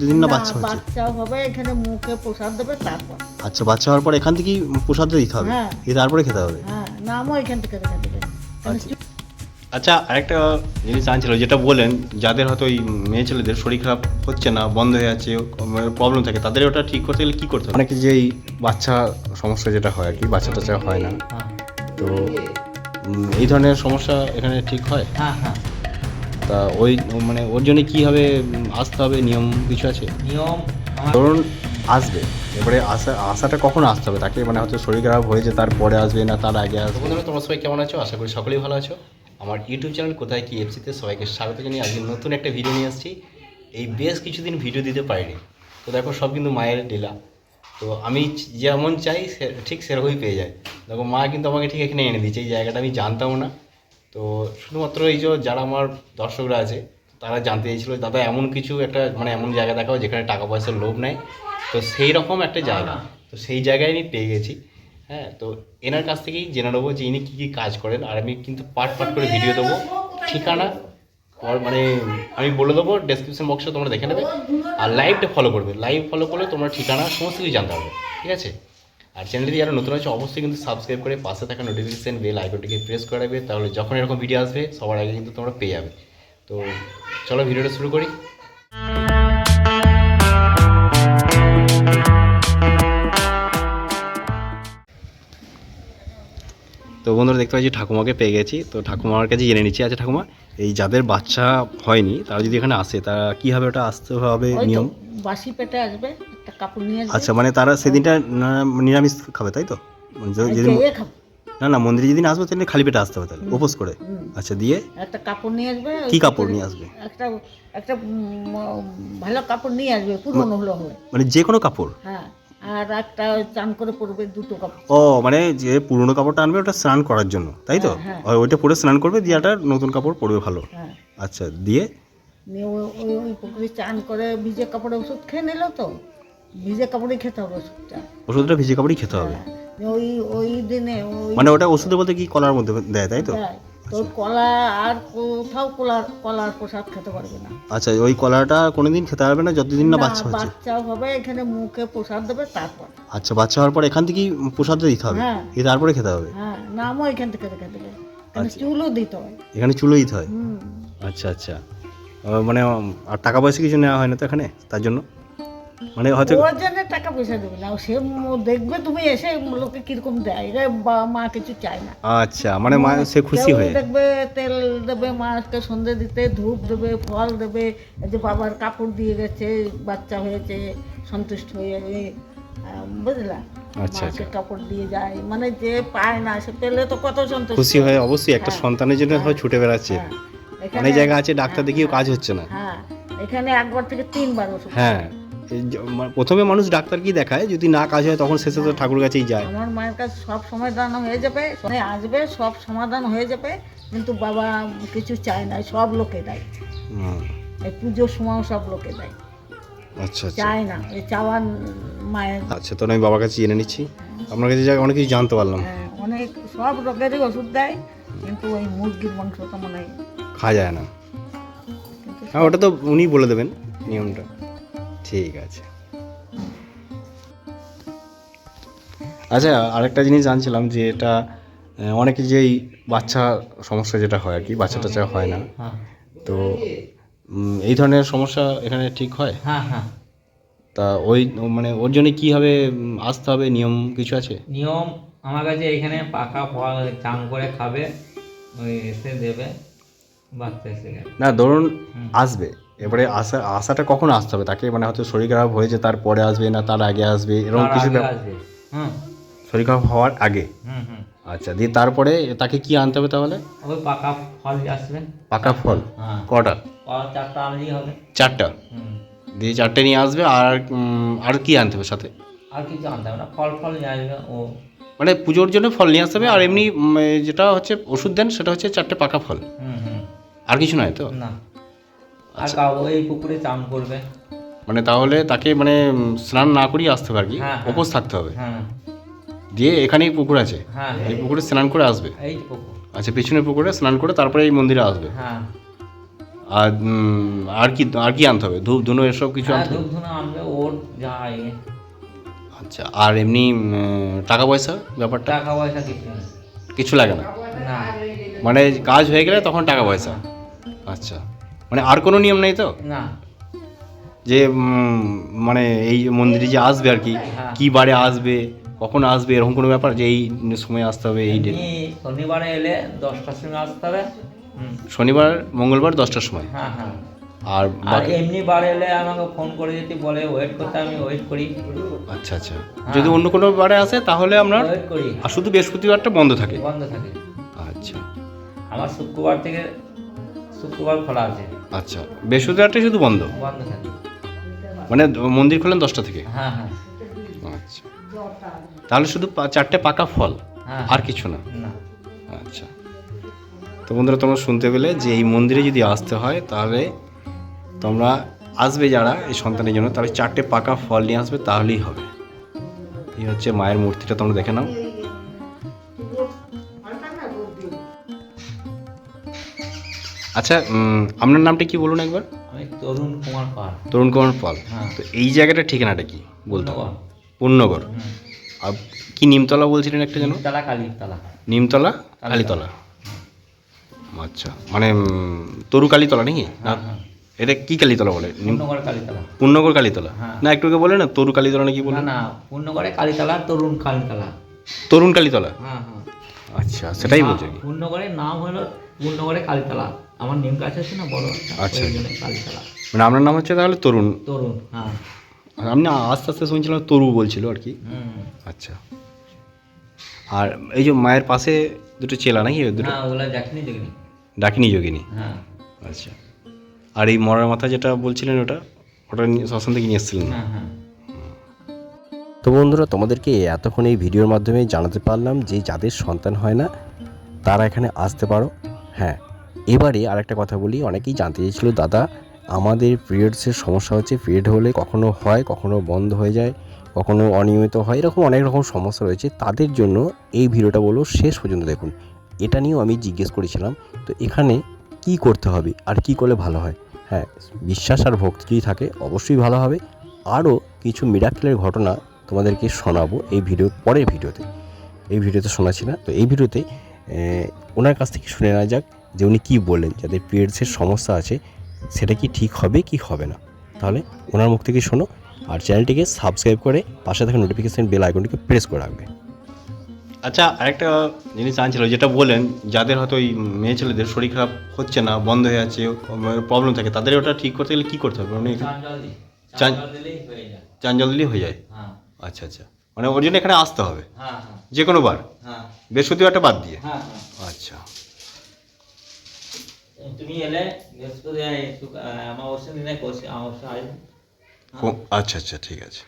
যতদিন না বাচ্চা হচ্ছে বাচ্চা হবে এখানে মুখে প্রসাদ দেবে তারপর। আচ্ছা বাচ্চা হওয়ার পর এখান থেকেই প্রসাদটা দিতে হবে? হ্যাঁ। দিয়ে তারপরে খেতে হবে? হ্যাঁ নামও এখান থেকে দেবে আচ্ছা। আচ্ছা আরেকটা জিনিস জানছিল যেটা বলেন যাদের হয়তো ওই মেয়ে ছেলেদের শরীর খারাপ হচ্ছে না বন্ধ হয়ে যাচ্ছে প্রবলেম থাকে তাদের ওটা ঠিক করতে গেলে কী করতে হবে? অনেকে যে এই বাচ্চা সমস্যা যেটা হয় আর কি বাচ্চা টাচ্চা হয় না তো এই ধরনের সমস্যা এখানে ঠিক হয়? হ্যাঁ হ্যাঁ। তা ওই মানে ওর জন্য কীভাবে আসতে হবে নিয়ম কিছু আছে? নিয়ম ধরুন আসবে। এবারে আসা আসাটা কখন আসতে হবে? তাকে মানে হয়তো শরীর খারাপ হয়েছে তারপরে আসবে না তার আগে আসবে। বন্ধুরা তোমরা সবাই কেমন আছো? আশা করি সকলেই ভালো আছো। আমার ইউটিউব চ্যানেল কোথায় কি এফসিতে সবাইকে স্বাগত জানিয়ে আজকে নতুন একটা ভিডিও নিয়ে আসছি। এই বেশ কিছুদিন ভিডিও দিতে পারিনি। তো দেখো সব কিন্তু মায়ের লীলা। তো আমি যেমন চাই সে- ঠিক সেরকমই পেয়ে যায়। দেখো মা কিন্তু আমাকে ঠিক এখানে এনে দিচ্ছে এই জায়গাটা আমি জানতামও না। তো শুধুমাত্র এই যে যারা আমার দর্শকরা আছে, তারা জানতে চাইছিল দাদা, এমন কিছু একটা মানে এমন জায়গা দেখাও যেখানে টাকা পয়সার লোভ নেয় তো সেই রকম একটা জায়গা। তো সেই জায়গায় আমি পেয়ে গেছি। হ্যাঁ তো এনার কাছ থেকেই জেনে নেব যে ইনি কী কী কাজ করেন। আর আমি কিন্তু পার্ট পার্ট করে ভিডিও দেবো। ঠিকানা মানে আমি বলে দেবো ডেসক্রিপশন বক্সে তোমরা দেখে নেবে। আর লাইভটা ফলো করবে। লাইভ ফলো করলে তোমরা ঠিকানা, সমস্ত কিছু জানতে পারবে। ঠিক আছে? আর চ্যানেলটি যারা নতুন আছে, অবশ্যই কিন্তু সাবস্ক্রাইব করে পাশে থাকা নোটিফিকেশান বেল আইকনটিকে প্রেস করে রাখবে, তাহলে যখন এরকম ভিডিও আসবে, সবার আগে কিন্তু তোমরা পেয়ে যাবে। তো চলো ভিডিওটা শুরু করি। বন্ধুরা দেখতে পাচ্ছি ঠাকুমাকে পেয়ে গেছি। তো ঠাকুমার কাছে জেনে নিচ্ছি আচ্ছা ঠাকুমা এই যাদের বাচ্চা হয়নি তারা যদি এখানে আসে তারা কীভাবে ওটা আসতে হবে নিয়ম? বাসি পেটে আসবে একটা কাপড় নিয়ে আসবে। আচ্ছা মানে তারা সেদিনটা নিরামিষ খাবে তাই তো? মানে যেদিন না না মন্দিরে যেদিন আসবে সেদিন খালি পেটে আসতে হবে তাহলে উপোস করে। আচ্ছা দিয়ে? একটা কাপড় নিয়ে আসবে কি কাপড় নিয়ে আসবে? একটা একটা ভালো কাপড় নিয়ে আসবে পুরনো হলো হবে। মানে যে কোনো কাপড়? হ্যাঁ। আর একটা চান করে পরবে দুটো কাপড়। ও মানে যে পুরনো কাপড়টা আনবে ওটা স্নান করার জন্য তাই তো? হ্যাঁ, ওইটা পরে স্নান করবে দিয়ে একটা নতুন কাপড় পরবে ভালো। হ্যাঁ। আচ্ছা দিয়ে? ওই- পুকুরে চান করে ভিজে কাপড়ে ওষুধ খেয়ে নিল তো। ভিজে কাপড়ে খেতে হবে ওষুধটা। ওষুধটা ভিজে কাপড়ই খেতে হবে। হ্যাঁ, ওই ওই দিনে মানে ওটা ওষুধে বলতে কি কলার মধ্যে দেয় তাই তো। তোর কলা আর কোথাও কলার কলার প্রসাদ খেতে পারবে না। আচ্ছা ওই কলাটা কোনোদিন খেতে পারবে না যতদিন না বাচ্চা হচ্ছে? বাচ্চা হবে এখানে মুখে প্রসাদ দেবে তারপর। আচ্ছা বাচ্চা হওয়ার পর এখান থেকেই প্রসাদটা দিতে হবে? হ্যাঁ। তারপরে খেতে হবে? হ্যাঁ নামও এখান থেকে দেবে। এখানে আচ্ছা। দিতে হয়। এখানে চুলো দিতে হয়? আচ্ছা আচ্ছা। মানে আর টাকা পয়সা কিছু নেওয়া হয় না তো এখানে? তার জন্য? মানে হয়তো ওর জন্য টাকা পয়সা দেবে না। সে দেখবে তুমি এসে লোকে কীরকম দেয়। বাবা মা কিছু চায় না। আচ্ছা মানে মা সে খুশি হয়ে দেখবে তেল দেবে মাকে সন্ধে দিতে ধূপ দেবে ফল দেবে। যে বাবার কাপড় দিয়ে গেছে বাচ্চা হয়েছে সন্তুষ্ট হয়ে বুঝলা? আচ্ছা, কাপড় দিয়ে যায়। মানে যে পায় না সে পেলে তো কত সন্তুষ্ট খুশি হয়ে অবশ্যই একটা হ্যাঁ। সন্তানের জন্য হয় ছুটে বেড়াচ্ছে। হ্যাঁ, অনেক জায়গা আছে ডাক্তার দেখিয়েও কাজ হচ্ছে না। হ্যাঁ। এখানে একবার থেকে তিনবার ওষুধ হ্যাঁ। প্রথমে মানুষ ডাক্তার কি দেখায়? যদি না কাজ হয় তখন শেষে তো ঠাকুর কাছেই যায়। আমার মায়ের কাছে সব সমাধান হয়ে যাবে মানে আসবে সব সমাধান হয়ে যাবে কিন্তু বাবা কিছু চায় না সব লোকে দেয়। এই পুজোর সময় সব লোকে দেয়। আচ্ছা আচ্ছা। চায় না এই চাওয়ান মায়ের। আচ্ছা তো আমি বাবার কাছে জেনে নিচ্ছি। আপনার কাছে যা অনেক কিছু জানতে পারলাম। হ্যাঁ, অনেক সব রোগেরই ওষুধ দেয় কিন্তু ওই মুরগির মাংসটা মনে হয় খাওয়া যায় না। হ্যাঁ ওটা তো উনি বলে দেবেন নিয়মটা। ঠিক আছে। আচ্ছা আরেকটা জিনিস জানছিলাম যে এটা অনেকে যেই বাচ্চা সমস্যা যেটা হয় আর কি বাচ্চা টাচ্চা হয় না। হ্যাঁ। তো এই ধরনের সমস্যা এখানে ঠিক হয়? হ্যাঁ হ্যাঁ। তা ওই মানে ওর জন্য কীভাবে আসতে হবে? নিয়ম কিছু আছে? নিয়ম আমার কাছে এখানে পাকা ফল চাং করে খাবে ওই এসে দেবে বাচ্চা এসে না ধরুন আসবে। এবারে আসা আসাটা কখন আসতে হবে? তাকে মানে হয়তো শরীর খারাপ হয়েছে তারপরে আসবে না তার আগে আসবে এরকম কিছু হুম। শরীর খারাপ হওয়ার আগে? হুম হুম। আচ্ছা দিয়ে তারপরে তাকে কি আনতে হবে তাহলে? ওই পাকা ফল আসবে পাকা ফল? হ্যাঁ। কটা? চারটা আনলেই হবে। চারটা? দিয়ে চারটে নিয়ে আসবে আর আর কি আনতে হবে সাথে? আর কিছু আনতে হবে না ফল ফল নিয়ে আসবে ও। মানে পুজোর জন্য ফল নিয়ে আসতে হবে আর এমনি যেটা হচ্ছে ওষুধ দেন সেটা হচ্ছে চারটে পাকা ফল। আর কিছু নয় তো? না। আর আচ্ছা। কাউ ওই পুকুরে চান করবে। মানে তাহলে তাকে মানে স্নান না করিয়ে আসতে কি? হ্যাঁ, হ্যাঁ। উপোস থাকতে হবে? হ্যাঁ। দিয়ে এখানেই পুকুর আছে? হ্যাঁ এই পুকুরে স্নান করে আসবে? এই আচ্ছা পিছনের পুকুরে স্নান করে তারপরে এই মন্দিরে আসবে? হ্যাঁ। আর আর কি আর কি আনতে হবে? ধূপ ধুনো এসব কিছু আনতে হবে? ধূপ ধুনো আমরা ওর যা ইয়ে। আচ্ছা আর এমনি টাকা পয়সা ব্যাপারটা? টাকা পয়সা কিছু কিছু লাগে না? মানে কাজ হয়ে গেলে তখন টাকা পয়সা আচ্ছা। মানে আর কোনো নিয়ম নেই তো? না। যে মানে এই মন্দিরে যে আসবে আর কি হ্যাঁ। কি বারে আসবে কখন আসবে এরকম কোনো ব্যাপার? যে এই সময় আসতে হবে এই ডেট শনিবারে এলে দশটার সময় আসতে হবে। শনিবার মঙ্গলবার দশটার সময়? হ্যাঁ হ্যাঁ। আর এমনি বার এলে আমাকে ফোন করে যদি বলে ওয়েট করতে আমি ওয়েট করি। আচ্ছা আচ্ছা। যদি অন্য কোনো বারে আসে তাহলে আপনার ওয়েট করি। আর শুধু বৃহস্পতিবারটা বন্ধ থাকে। বন্ধ থাকে। আচ্ছা। আমার শুক্রবার থেকে শুক্রবার খোলা আছে। আচ্ছা বৃহস্পতিবারটা শুধু বন্ধ? বন্ধ থাকে। মানে মন্দির খোলেন দশটা থেকে? হ্যাঁ হ্যাঁ। আচ্ছা। তাহলে শুধু চারটে পাকা ফল? হ্যাঁ। আর কিছু না? না। আচ্ছা। তো বন্ধুরা তোমরা শুনতে পেলে যে এই মন্দিরে যদি আসতে হয় তাহলে তোমরা আসবে যারা এই সন্তানের জন্য তাহলে চারটে পাকা ফল নিয়ে আসবে তাহলেই হবে। এই হচ্ছে মায়ের মূর্তিটা তোমরা দেখে নাও। আচ্ছা আপনার নামটা কি বলুন একবার? আমি তরুণ কুমার পাল। তরুণ কুমার পাল। হ্যাঁ। তো এই জায়গাটার ঠিকানাটা কি বলতে পূর্ণগর আর কি নিমতলা বলছিলেন একটা যেন? তালা কালীতলা। নিমতলা কালীতলা। আচ্ছা মানে তরু কালীতলা নাকি? না হ্যাঁ। হ্যাঁ এটা কি কালীতলা বলে? পূর্ণগড় কালীতলা। পূর্ণগর কালীতলা। হ্যাঁ। না একটু আগে বলে না তরু কালীতলা নাকি বলে? না পূর্ণগড়ে কালীতলা তরুণ কালীতলা। তরুণ কালীতলা? হ্যাঁ হ্যাঁ। আচ্ছা সেটাই বলছে পূর্ণগড়ের নাম হলো পূর্ণগড়ে কালীতলা। আমার নিম গাছ আছে না বড় আচ্ছা। ওই জন্য কালীতলা। মানে আপনার নাম হচ্ছে তাহলে তরুণ? তরুণ হ্যাঁ। আর আপনি আস্তে আস্তে শুনছিলাম তরু বলছিল আর কি। আচ্ছা। আর এই যে মায়ের পাশে দুটো চেলা নাকি? দুটো না ওগুলো দেখিনি দেখিনি ডাকিনি যোগিনী? হ্যাঁ। আচ্ছা। আর এই মরার মাথা যেটা বলছিলেন ওটা ওটা নিয়ে- শ্মশান থেকে নিয়ে এসেছিলেন হ্যাঁ হ্যাঁ। তো বন্ধুরা তোমাদেরকে এতক্ষণ এই ভিডিওর মাধ্যমে জানাতে পারলাম যে যাদের সন্তান হয় না তারা এখানে আসতে পারো। হ্যাঁ। এবারে আরেকটা কথা বলি, অনেকেই জানতে চেয়েছিল, দাদা, আমাদের পিরিয়ডসের সমস্যা হচ্ছে পিরিয়ড হলে কখনো হয়, কখনো বন্ধ হয়ে যায়, কখনো অনিয়মিত হয়, এরকম অনেক রকম সমস্যা রয়েছে। তাদের জন্য এই ভিডিওটা বলো, শেষ পর্যন্ত দেখুন। এটা নিয়েও আমি জিজ্ঞেস করেছিলাম, তো এখানে কি করতে হবে আর কি করলে ভালো হয়? হ্যাঁ বিশ্বাস আর ভক্তি যদি থাকে, অবশ্যই ভালো হবে। আরও কিছু মিরাক্কেলের ঘটনা তোমাদেরকে শোনাবো এই ভিডিও পরের ভিডিওতে এই ভিডিওতে শোনাচ্ছি না, তো এই ভিডিওতে ওনার কাছ থেকে শুনে নেওয়া যাক যে উনি কী বললেন যাদের পিরিয়ডসের সমস্যা আছে সেটা কি ঠিক হবে কি হবে না? তাহলে ওনার মুখ থেকে শোনো আর চ্যানেলটিকে সাবস্ক্রাইব করে পাশে থাকা নোটিফিকেশান বেল আইকনটিকে প্রেস করে রাখবে। আচ্ছা আরেকটা জিনিস জানছিল যেটা বলেন যাদের হয়তো ওই মেয়ে ছেলেদের শরীর খারাপ হচ্ছে না বন্ধ হয়ে যাচ্ছে প্রবলেম থাকে তাদের ওটা ঠিক করতে গেলে কী করতে হবে? মানে চান জল দিলেই হয়ে যায়। হয়ে যায়? হ্যাঁ। আচ্ছা আচ্ছা। মানে ওর জন্য এখানে আসতে হবে? হ্যাঁ হ্যাঁ। যে কোনো বার? হ্যাঁ। বৃহস্পতিবারটা বাদ দিয়ে? হ্যাঁ হ্যাঁ। আচ্ছা। তুমি এলে বৃহস্পতি অমাবস্যা দিনে অমাবস্যা আসবে আচ্ছা আচ্ছা ঠিক আছে।